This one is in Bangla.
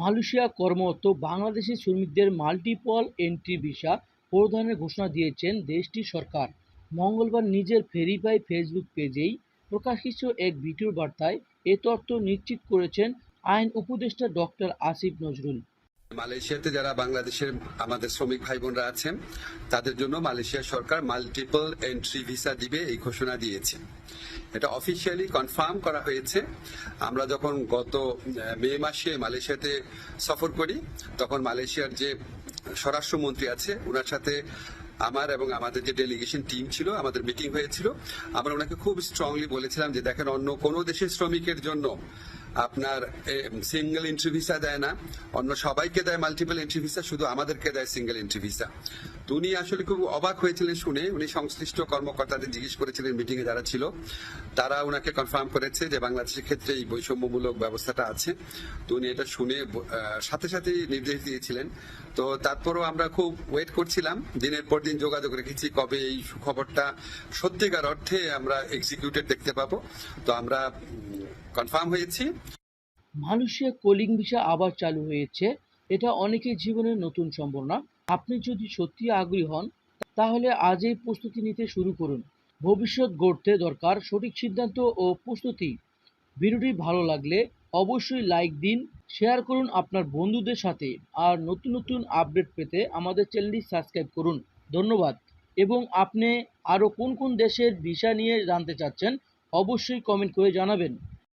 মালয়েশিয়া কর্মরত বাংলাদেশি শ্রমিকদের মাল্টিপল এন্ট্রি ভিসা প্রদানের ঘোষণা দিয়েছেন দেশটির সরকার। মঙ্গলবার নিজের ভেরিফাই ফেসবুক পেজেই প্রকাশিত এক ভিডিও বার্তায় এ তথ্য নিশ্চিত করেছেন আইন উপদেষ্টা ডক্টর আসিফ নজরুল। মালয়েশিয়াতে যারা বাংলাদেশের আমাদের শ্রমিক ভাই বোনরা আছেন, তাদের জন্য মালয়েশিয়া সরকার মাল্টিপল এন্ট্রি ভিসা দিবে এই ঘোষণা দিয়েছে। এটা অফিসিয়ালি কনফার্ম করা হয়েছে। আমরা যখন গত মে মাসে মালয়েশিয়াতে সফর করি, তখন মালয়েশিয়ার যে স্বরাষ্ট্রমন্ত্রী আছে ওনার সাথে আমার এবং আমাদের যে ডেলিগেশন টিম ছিল, আমাদের মিটিং হয়েছিল। আমরা ওনাকে খুব স্ট্রংলি বলেছিলাম যে, দেখেন, অন্য কোনো দেশের শ্রমিকের জন্য আপনার সিঙ্গেল এন্ট্রি ভিসা দেয় না। অন্য সবাইকে দেয় মাল্টিপল এন্ট্রি ভিসা শুধু আমাদেরকে দেয় সিঙ্গেল এন্ট্রি ভিসা তো উনি আসলে খুব অবাক হয়েছিলেন শুনে। উনি সংশ্লিষ্ট কর্মকর্তাদের জিজ্ঞেস করেছিলেন মিটিংয়ে যারা ছিল, তারা ওনাকে কনফার্ম করেছে যে বাংলাদেশের ক্ষেত্রে এই বৈষম্যমূলক ব্যবস্থাটা আছে। তো উনি এটা শুনে সাথে সাথে নির্দেশ দিয়েছিলেন। তো তারপরও আমরা খুব ওয়েট করছিলাম। দিনের পর দিন যোগাযোগ রেখেছি, কবে এই সুখবরটা সত্যিকার অর্থে আমরা এক্সিকিউটেড দেখতে পাবো। তো আমরা কনফার্ম হয়েছি? মালয়েশিয়া কলিং ভিসা আবার চালু হয়েছে। এটা অনেকের জীবনের নতুন সম্ভাবনা আপনি যদি সত্যি আগ্রহী হন, তাহলে আজই প্রস্তুতি নিতে শুরু করুন। ভবিষ্যৎ গড়তে দরকার সঠিক সিদ্ধান্ত ও প্রস্তুতি। ভিডিওটি ভালো লাগলে অবশ্যই লাইক দিন, শেয়ার করুন আপনার বন্ধুদের সাথে, আর নতুন নতুন আপডেট পেতে আমাদের চ্যানেলটি সাবস্ক্রাইব করুন। ধন্যবাদ। এবং আপনি আরও কোন কোন দেশের ভিসা নিয়ে জানতে চাচ্ছেন, অবশ্যই কমেন্ট করে জানাবেন।